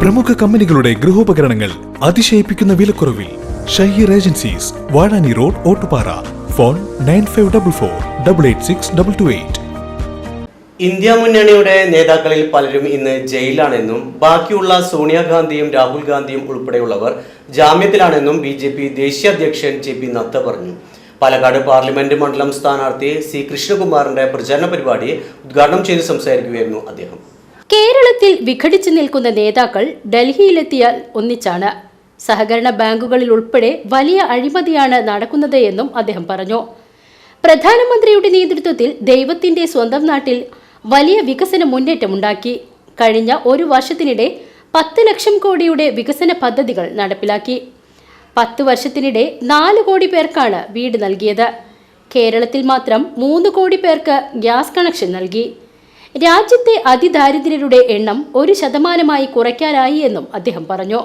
പ്രമുഖ കമ്പനികളുടെ ഗൃഹോപകരണങ്ങൾ അതിശയിപ്പിക്കുന്ന വിലക്കുറവിൽ Shaheer agencies Vazhani road Ottupara. Phone nine five double four double eight six double two eight. India മുന്നണിയുടെ നേതാക്കളിൽ പലരും ഇന്ന് ജയിലിലാണെന്നും ബാക്കിയുള്ള സോണിയാഗാന്ധിയും രാഹുൽ ഗാന്ധിയും ഉൾപ്പെടെയുള്ളവർ ജാമ്യത്തിലാണെന്നും ബി ജെ പി ദേശീയ അധ്യക്ഷൻ ജെ പി നദ്ദ പറഞ്ഞു. പാലക്കാട് പാർലമെന്റ് മണ്ഡലം സ്ഥാനാർത്ഥി സി കൃഷ്ണകുമാറിന്റെ പ്രചാരണ പരിപാടി ഉദ്ഘാടനം ചെയ്ത് സംസാരിക്കുകയായിരുന്നു അദ്ദേഹം. കേരളത്തിൽ വിഘടിച്ചു നിൽക്കുന്ന നേതാക്കൾ ഡൽഹിയിലെത്തിയാൽ ഒന്നിച്ചാണ്. സഹകരണ ബാങ്കുകളിൽ ഉൾപ്പെടെ വലിയ അഴിമതിയാണ് നടക്കുന്നത് എന്നും അദ്ദേഹം പറഞ്ഞു. പ്രധാനമന്ത്രിയുടെ നേതൃത്വത്തിൽ ദൈവത്തിന്റെ സ്വന്തം നാട്ടിൽ വലിയ വികസന മുന്നേറ്റമുണ്ടാക്കി. കഴിഞ്ഞ ഒരു വർഷത്തിനിടെ പത്ത് ലക്ഷം കോടിയുടെ വികസന പദ്ധതികൾ നടപ്പിലാക്കി. പത്ത് വർഷത്തിനിടെ നാല് കോടി പേർക്കാണ് വീട് നൽകിയത്. കേരളത്തിൽ മാത്രം മൂന്ന് കോടി പേർക്ക് ഗ്യാസ് കണക്ഷൻ നൽകി. രാജ്യത്തെ അതിദാരിദ്ര്യരുടെ എണ്ണം ഒരു ശതമാനമായി കുറയ്ക്കാനായി എന്നും അദ്ദേഹം പറഞ്ഞു.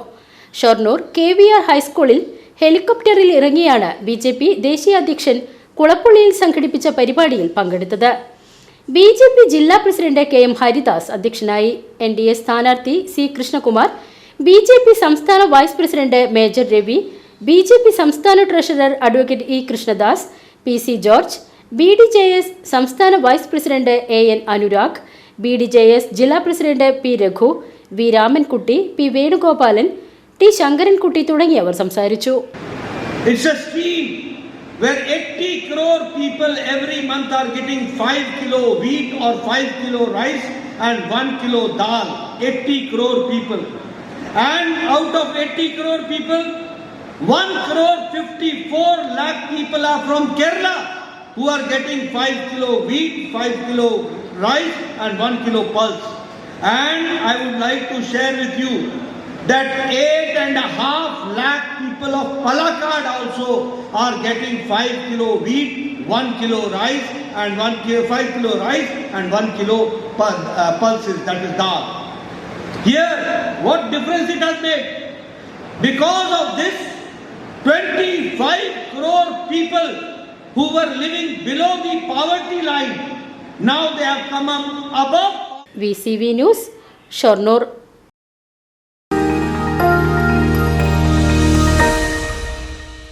ഷൊർണൂർ കെ വി ആർ ഹൈസ്കൂളിൽ ഹെലികോപ്റ്ററിൽ ഇറങ്ങിയാണ് ബി ജെ പി ദേശീയ അധ്യക്ഷൻ കുളപ്പുള്ളിയിൽ സംഘടിപ്പിച്ച പരിപാടിയിൽ പങ്കെടുത്തത്. ബി ജെ പി ജില്ലാ പ്രസിഡന്റ് കെ എം ഹരിദാസ് അധ്യക്ഷനായി. എൻ ഡി എ സ്ഥാനാർത്ഥി C Krishnakumar B J P സംസ്ഥാന vice president major Ravi B J P സംസ്ഥാന treasurer advocate E Krishnadas P C George B D J S സംസ്ഥാന vice president A N Anurag B D J S ജില്ലാ president P Raghu V Ramankutty P Venugopalan T Sankarankutty തുടങ്ങിയവർ സംസാരിച്ചു where 80 crore people every month are getting 5 kilo wheat or 5 kilo rice and 1 kilo dal. 80 crore people. And out of 80 crore people, 1 crore 54 lakh people are from Kerala who are getting 5 kilo wheat, 5 kilo rice and 1 kilo pulse. And I would like to share with you that eight and a half lakh people of Palakkad also are getting five kilo wheat, one kilo rice, and one kilo, five kilo rice, and one kilo pul- uh, pulses, that is dal. Here, what difference it has made? Because of this, 25 crore people who were living below the poverty line. Now they have come up above. VCV News, Shornur.